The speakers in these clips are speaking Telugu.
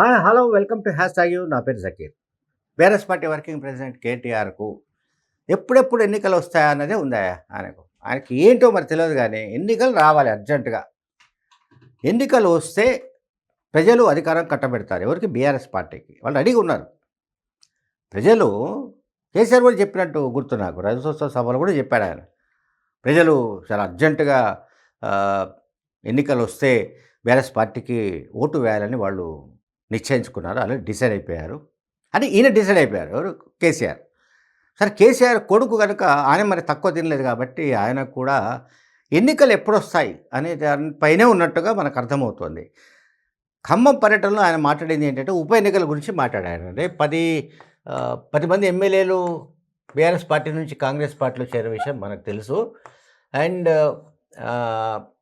Hi hello welcome to hash tag you. నా పేరు Zakir. BRS party working president కేటీఆర్కు ఎప్పుడెప్పుడు ఎన్నికలు వస్తాయా అన్నదే ఉందా? ఆయనకు ఆయనకి ఏంటో మరి తెలియదు కానీ ఎన్నికలు రావాలి అర్జెంటుగా. ఎన్నికలు వస్తే ప్రజలు అధికారం కట్టబెడతారు. ఎవరికి? బీఆర్ఎస్ పార్టీకి. వాళ్ళు అడిగి ఉన్నారు. ప్రజలు కేసీఆర్ కూడా చెప్పినట్టు గుర్తు నాకు. రజతోత్సవ సభలో కూడా చెప్పాడు ఆయన. ప్రజలు చాలా అర్జెంటుగా ఎన్నికలు వస్తే బీఆర్ఎస్ పార్టీకి ఓటు వేయాలని వాళ్ళు నిశ్చయించుకున్నారు? అలా డిసైడ్ అయిపోయారు. అంటే ఈయన డిసైడ్ అయిపోయారు. ఎవరు? కేసీఆర్. సరే కేసీఆర్ కొడుకు కనుక ఆయన మరి తక్కువ తినలేదు కాబట్టి ఆయన కూడా ఎన్నికలు ఎప్పుడొస్తాయి అనే దానిపైనే ఉన్నట్టుగా మనకు అర్థమవుతుంది. ఖమ్మం పర్యటనలో ఆయన మాట్లాడింది ఏంటంటే ఉప ఎన్నికల గురించి మాట్లాడారు. అంటే పది పది మంది ఎమ్మెల్యేలు బీఆర్ఎస్ పార్టీ నుంచి కాంగ్రెస్ పార్టీలో చేరే విషయం మనకు తెలుసు. అండ్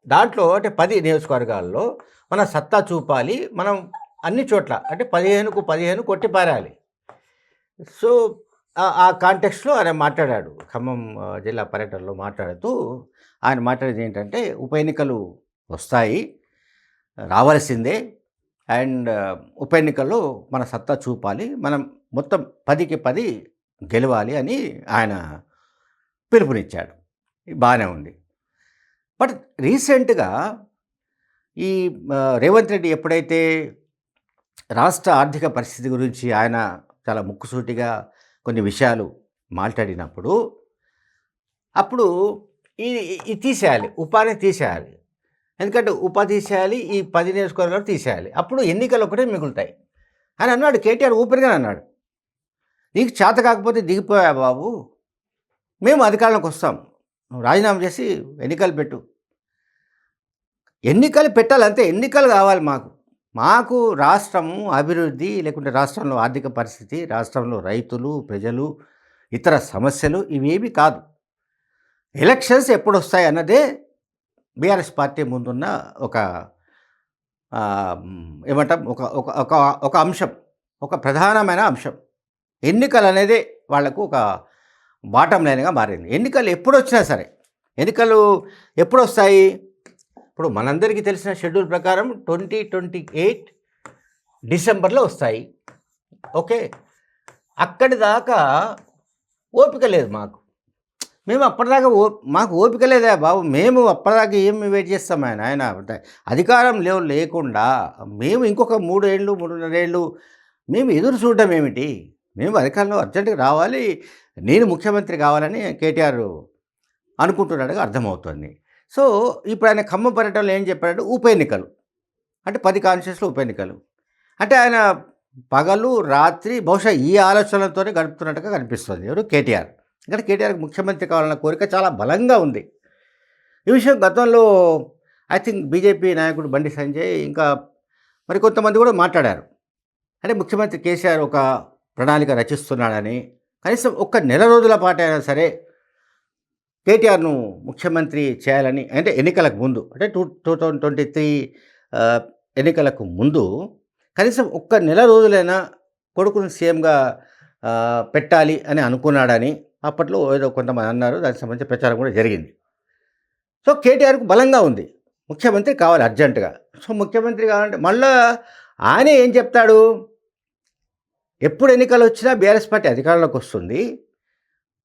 దాంట్లో అంటే పది నియోజకవర్గాల్లో మన సత్తా చూపాలి మనం అన్ని చోట్ల. అంటే పదిహేనుకు పదిహేను కొట్టి పారాలి. సో ఆ- కాంటెక్స్లో ఆయన మాట్లాడాడు. ఖమ్మం జిల్లా పర్యటనలో మాట్లాడుతూ ఆయన మాట్లాడేది ఏంటంటే ఉప ఎన్నికలు వస్తాయి రావాల్సిందే. అండ్ ఉప ఎన్నికల్లో మన సత్తా చూపాలి. మనం మొత్తం పదికి పది గెలవాలి అని ఆయన పిలుపునిచ్చాడు. బాగానే ఉంది. బట్ రీసెంట్గా ఈ రేవంత్ రెడ్డి ఎప్పుడైతే రాష్ట్ర ఆర్థిక పరిస్థితి గురించి ఆయన చాలా ముక్కుసూటిగా కొన్ని విషయాలు మాట్లాడినప్పుడు అప్పుడు ఈ తీసేయాలి ఉపాధి తీసేయాలి. ఎందుకంటే ఉపాధి తీసేయాలి ఈ పది నియోజకవర్గాలు తీసేయాలి. అప్పుడు ఎన్నికలు ఒకటే మిగులుతాయి. అని అన్నాడు కేటీఆర్ ఊపిరిగా అన్నాడు. నీకు చేత కాకపోతే దిగిపోయా బాబు. మేము అధికారంలోకి వస్తాం. రాజీనామా చేసి ఎన్నికలు పెట్టు. ఎన్నికలు పెట్టాలంతే ఎన్నికలు కావాలి మాకు. మాకు రాష్ట్రము అభివృద్ధి లేకుంటే రాష్ట్రంలో ఆర్థిక పరిస్థితి రాష్ట్రంలో రైతులు ప్రజలు ఇతర సమస్యలు ఇవేవి కాదు. ఎలక్షన్స్ ఎప్పుడు వస్తాయి అన్నదే బీఆర్ఎస్ పార్టీ ముందున్న ఒక ఏమంటాం ఒక ఒక ఒక ఒక అంశం ఒక ప్రధానమైన అంశం. ఎన్నికలు అనేదే వాళ్ళకు ఒక బాటం లైన్గా మారింది. ఎన్నికలు ఎప్పుడు వచ్చినా సరే ఎన్నికలు ఎప్పుడు వస్తాయి ఇప్పుడు మనందరికీ తెలిసిన షెడ్యూల్ ప్రకారం ట్వంటీ ట్వంటీ ఎయిట్ డిసెంబర్లో వస్తాయి. ఓకే? అక్కడి దాకా ఓపిక లేదు మాకు. మేము అప్పటిదాకా ఓ మాకు ఓపిక లేదా బాబు. మేము అప్పటిదాకా ఏం వెయిట్ చేస్తాం ఆయన? ఆయన అధికారం లేవు లేకుండా మేము ఇంకొక మూడేళ్ళు మూడున్నరేళ్ళు మేము ఎదురు చూడడం ఏమిటి? మేము అధికారంలో అర్జెంటుగా రావాలి. నేను ముఖ్యమంత్రి కావాలని కేటీఆర్ అనుకుంటున్నాడుగా అర్థమవుతుంది. సో ఇప్పుడు ఆయన ఖమ్మం పర్యటనలో ఏం చెప్పాడంటే ఉప ఎన్నికలు అంటే పది కాన్షియస్లో ఉప ఎన్నికలు అంటే ఆయన పగలు రాత్రి బహుశా ఈ ఆలోచనలతోనే గడుపుతున్నట్టుగా కనిపిస్తుంది. ఎవరు? కేటీఆర్. ఇక్కడ కేటీఆర్కి ముఖ్యమంత్రి కావాలన్న కోరిక చాలా బలంగా ఉంది. ఈ విషయం గతంలో ఐ థింక్ బీజేపీ నాయకుడు బండి సంజయ్ ఇంకా మరి కొంతమంది కూడా మాట్లాడారు. అంటే ముఖ్యమంత్రి కేసీఆర్ ఒక ప్రణాళిక రచిస్తున్నాడని కనీసం ఒక్క నెల రోజుల పాటు అయినా సరే కేటీఆర్ను ముఖ్యమంత్రి చేయాలని అంటే ఎన్నికలకు ముందు అంటే two two thousand twenty three ఎన్నికలకు ముందు కనీసం ఒక్క నెల రోజులైనా కొడుకును సీఎంగా పెట్టాలి అని అనుకున్నాడని అప్పట్లో ఏదో కొంతమంది అన్నారు దానికి సంబంధించి ప్రచారం కూడా జరిగింది. సో కేటీఆర్కు బలంగా ఉంది. ముఖ్యమంత్రి కావాలి అర్జెంటుగా. సో ముఖ్యమంత్రి కావాలంటే మళ్ళా ఆయనే ఏం చెప్తాడు? ఎప్పుడు ఎన్నికలు వచ్చినా బీఆర్ఎస్ పార్టీ అధికారంలోకి వస్తుంది.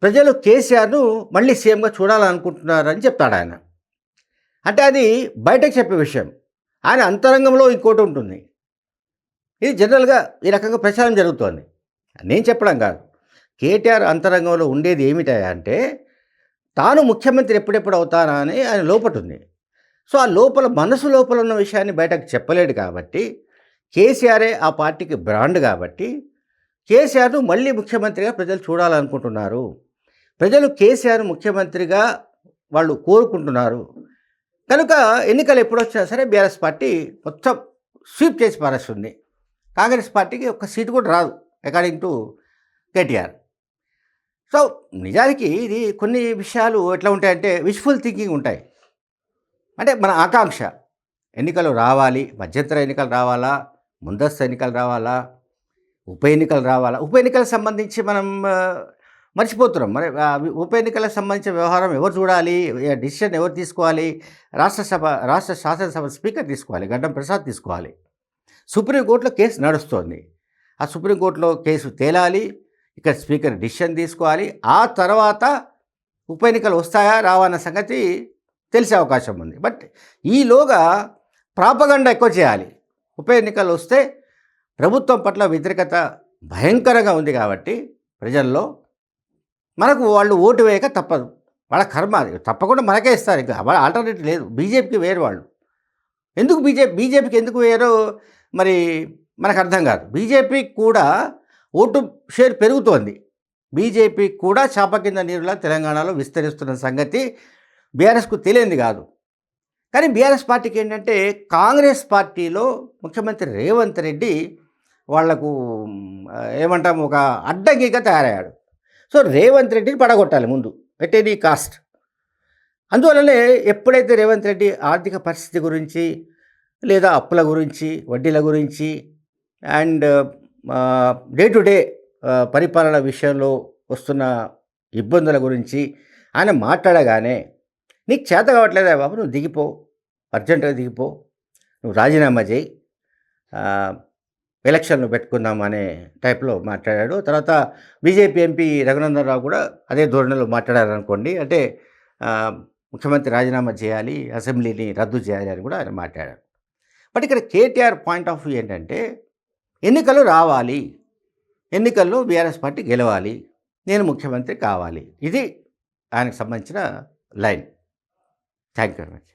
ప్రజలు కేసీఆర్ను మళ్ళీ సీఎంగా చూడాలనుకుంటున్నారని చెప్తాడు ఆయన. అంటే అది బయటకు చెప్పే విషయం. ఆయన అంతరంగంలో ఇంకోటి ఉంటుంది. ఇది జనరల్గా ఈ రకంగా ప్రచారం జరుగుతోంది. నేను చెప్పడం కాదు. కేటీఆర్ అంతరంగంలో ఉండేది ఏమిటా అంటే తాను ముఖ్యమంత్రి ఎప్పుడెప్పుడు అవుతానా అని ఆయన లోపటుంది సో ఆ లోపల మనసు లోపల ఉన్న విషయాన్ని బయటకు చెప్పలేడు కాబట్టి కేసీఆరే ఆ పార్టీకి బ్రాండ్ కాబట్టి కేసీఆర్ను మళ్ళీ ముఖ్యమంత్రిగా ప్రజలు చూడాలనుకుంటున్నారు. ప్రజలు కేసీఆర్ ముఖ్యమంత్రిగా వాళ్ళు కోరుకుంటున్నారు. కనుక ఎన్నికలు ఎప్పుడు వచ్చినా సరే బీఆర్ఎస్ పార్టీ మొత్తం స్వీప్ చేసి పారేస్తుంది. కాంగ్రెస్ పార్టీకి ఒక్క సీటు కూడా రాదు అకార్డింగ్ టు కేటీఆర్. సో నిజానికి ఇది కొన్ని విషయాలు ఎట్లా ఉంటాయంటే విష్ఫుల్ థింకింగ్ ఉంటాయి. అంటే మన ఆకాంక్ష ఎన్నికలు రావాలి మధ్యంతర ఎన్నికలు రావాలా ముందస్తు ఎన్నికలు రావాలా ఉప ఎన్నికలు రావాలా ఉప ఎన్నికలకు సంబంధించి మనం మర్చిపోతున్నాం. మరి ఉప ఎన్నికలకు సంబంధించిన వ్యవహారం ఎవరు చూడాలి? డిసిషన్ ఎవరు తీసుకోవాలి? రాష్ట్ర సభ రాష్ట్ర శాసనసభ స్పీకర్ తీసుకోవాలి గడ్డం ప్రసాద్ తీసుకోవాలి. సుప్రీంకోర్టులో కేసు నడుస్తోంది. ఆ సుప్రీంకోర్టులో కేసు తేలాలి ఇక్కడ స్పీకర్ డిసిషన్ తీసుకోవాలి ఆ తర్వాత ఉప ఎన్నికలు వస్తాయా రావన్న సంగతి తెలిసే అవకాశం ఉంది. బట్ ఈలోగా ప్రాపగండ ఎక్కువ చేయాలి. ఉప ఎన్నికలు వస్తే ప్రభుత్వం పట్ల వ్యతిరేకత భయంకరంగా ఉంది కాబట్టి ప్రజల్లో మనకు వాళ్ళు ఓటు వేయక తప్పదు. వాళ్ళ కర్మ అది. తప్పకుండా మనకే ఇస్తారు. ఇంకా వాళ్ళ ఆల్టర్నేటివ్ లేదు. బీజేపీకి వేరు వాళ్ళు. ఎందుకు బీజేపీ బీజేపీకి ఎందుకు వేరో మరి మనకు అర్థం కాదు. బీజేపీకి కూడా ఓటు షేర్ పెరుగుతోంది. బీజేపీ కూడా చాప కింద నీరులా తెలంగాణలో విస్తరిస్తున్న సంగతి బీఆర్ఎస్కు తెలియంది కాదు. కానీ బీఆర్ఎస్ పార్టీకి ఏంటంటే కాంగ్రెస్ పార్టీలో ముఖ్యమంత్రి రేవంత్ రెడ్డి వాళ్ళకు ఏమంటాము ఏమంటాం ఒక అడ్డంకిగా తయారయ్యాడు. సో రేవంత్ రెడ్డిని పడగొట్టాలి ముందు. ఎట్ ఎనీ కాస్ట్ అందువల్లనే ఎప్పుడైతే రేవంత్ రెడ్డి ఆర్థిక పరిస్థితి గురించి లేదా అప్పుల గురించి వడ్డీల గురించి అండ్ డే టు డే పరిపాలన విషయంలో వస్తున్న ఇబ్బందుల గురించి ఆయన మాట్లాడగానే నీకు చేత కావట్లేదా బాబు? నువ్వు దిగిపో. అర్జెంటుగా దిగిపో. నువ్వు రాజీనామా చేయి. ఎలక్షన్లు పెట్టుకుందాం అనే టైప్లో మాట్లాడాడు. తర్వాత బీజేపీ ఎంపీ రఘునందన్ రావు కూడా అదే ధోరణిలో మాట్లాడారనుకోండి. అంటే ముఖ్యమంత్రి రాజీనామా చేయాలి అసెంబ్లీని రద్దు చేయాలి అని కూడా ఆయన మాట్లాడారు. బట్ ఇక్కడ కేటీఆర్ పాయింట్ ఆఫ్ వ్యూ ఏంటంటే ఎన్నికలు రావాలి ఎన్నికల్లో బీఆర్ఎస్ పార్టీ గెలవాలి నేను ముఖ్యమంత్రి కావాలి. ఇది ఆయనకు సంబంధించిన line. Thank you very much.